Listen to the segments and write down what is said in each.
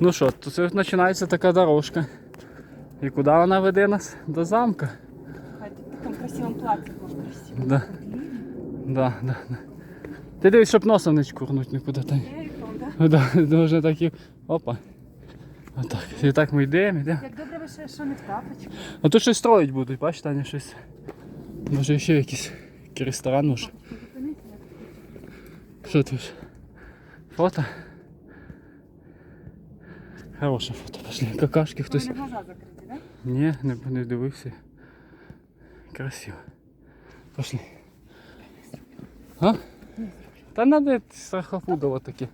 Ну що, тут починається така дорожка. І куди вона веде нас? До замка. В такому красивому платі було красиво. Да. Да, да, да. Ти дивись, щоб носом не чкурнуть нікуди. Ериком, да? Да, дуже такі. Опа. Отак. І так ми йдемо, йдемо. Як добре ви ще що не в тапочку. А тут щось строїть будуть, бачиш, Таня, щось. Може ще якийсь який ресторан може. Що тут? Фото? Хороше фото, пошли. Какашки хтось. У мене глаза закриті, да? Ні, не, не дивився. Красиво. Пошли. А? Та надо страхопудово таке.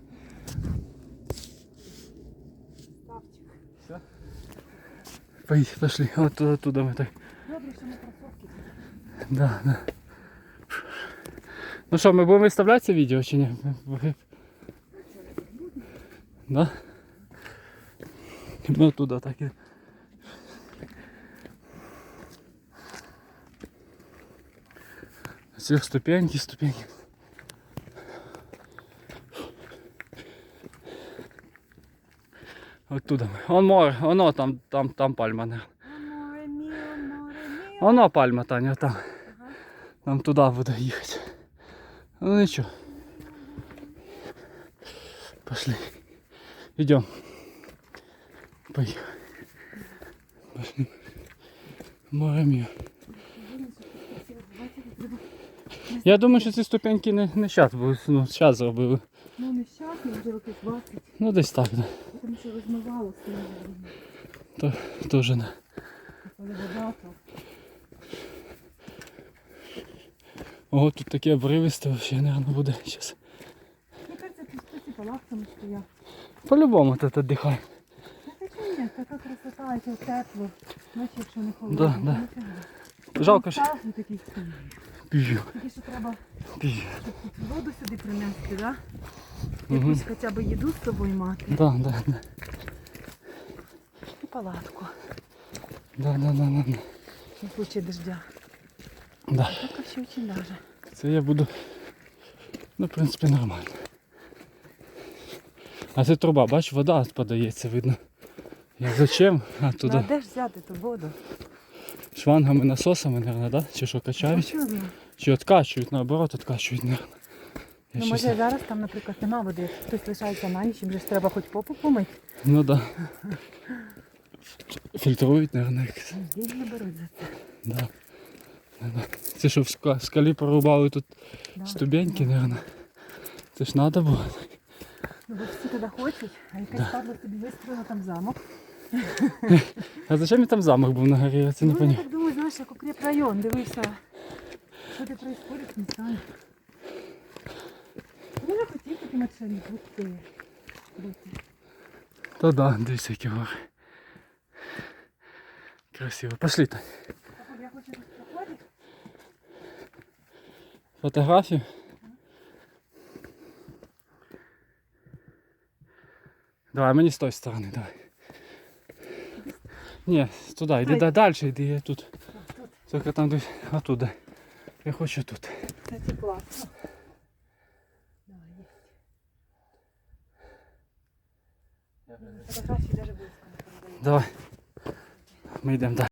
Ставчик. Поїдь, пошли. От туди, туди ми так. Добре, що не кросовки. Да, да. Ну що, ми будемо виставляти це відео чи ні? Да? Ми туди так і. Ці ступеньки, ступеньки. Оттуда ми. Он море, воно там, там, там пальма. Не. Море міо, море міо. Воно пальма, Таня, там. Нам туди буде їхати. Ну нічого. Пошли. Идем. Поехали. Пошли. Я думаю, що ці ступеньки не, не зараз були, ну, зараз зробили. Ну не щас, не вже років 20, Ну десь так, да. тому що розмивало. То, теж не. Але вода то. Ого, тут таке обривисте, вообще, наверное, буде зараз. Мені кажется, тут палатками стояв. По-любому тут віддихай. Ні, така красота, яке тепло. Наче якщо не холодно. да. Ніфіга. Жалко, що такий пію, Тільки що треба пію. воду сюди принести, да? Якусь хоча б їду з собою мати. Да, да, да. І палатку. Да, да, да, да. да. На случай дождя. Да. Поки ще очень даже. Це я буду. Ну, в принципі, нормально. А це труба, бач, вода подається, видно. Як зачем? А Ну, а де ж взяти ту воду? шлангами, насосами, мабуть, да? Чи що качають? Ну. Чи откачують, наоборот, откачують, мабуть. Я Ну, може зараз там, наприклад, нема води. Хтось лишається на ніч, їм же ж треба хоч попу помити. Ну да. Фільтрують, мабуть. якось. Здесь не беруть за це. Да. Це що в скалі порубали тут Да. ступеньки, мабуть. Це ж треба було. Ну, бо всі туди хочуть, а якась падла собі вистроїла там замок. А зачем і там замок був на горі? Я це не ну, я поняв. так думаю, знаєш, як укріп район, дивився. Що ти происходить, не знаю. Ну, я хотів таким машині бути. бути. Та да, дивись, які гори. Красиво. Пошли Тань. Так, Я хочу тут проходити. Фотографію. Давай, мені з тої сторони, давай. Ні, туди, йди Ай. да, далі, йди я тут. Тут. Тільки там десь оттуда. Я хочу тут. Це ці класно. Давай, є. Фотографії навіть близько не передаю. Давай. Ми йдемо далі.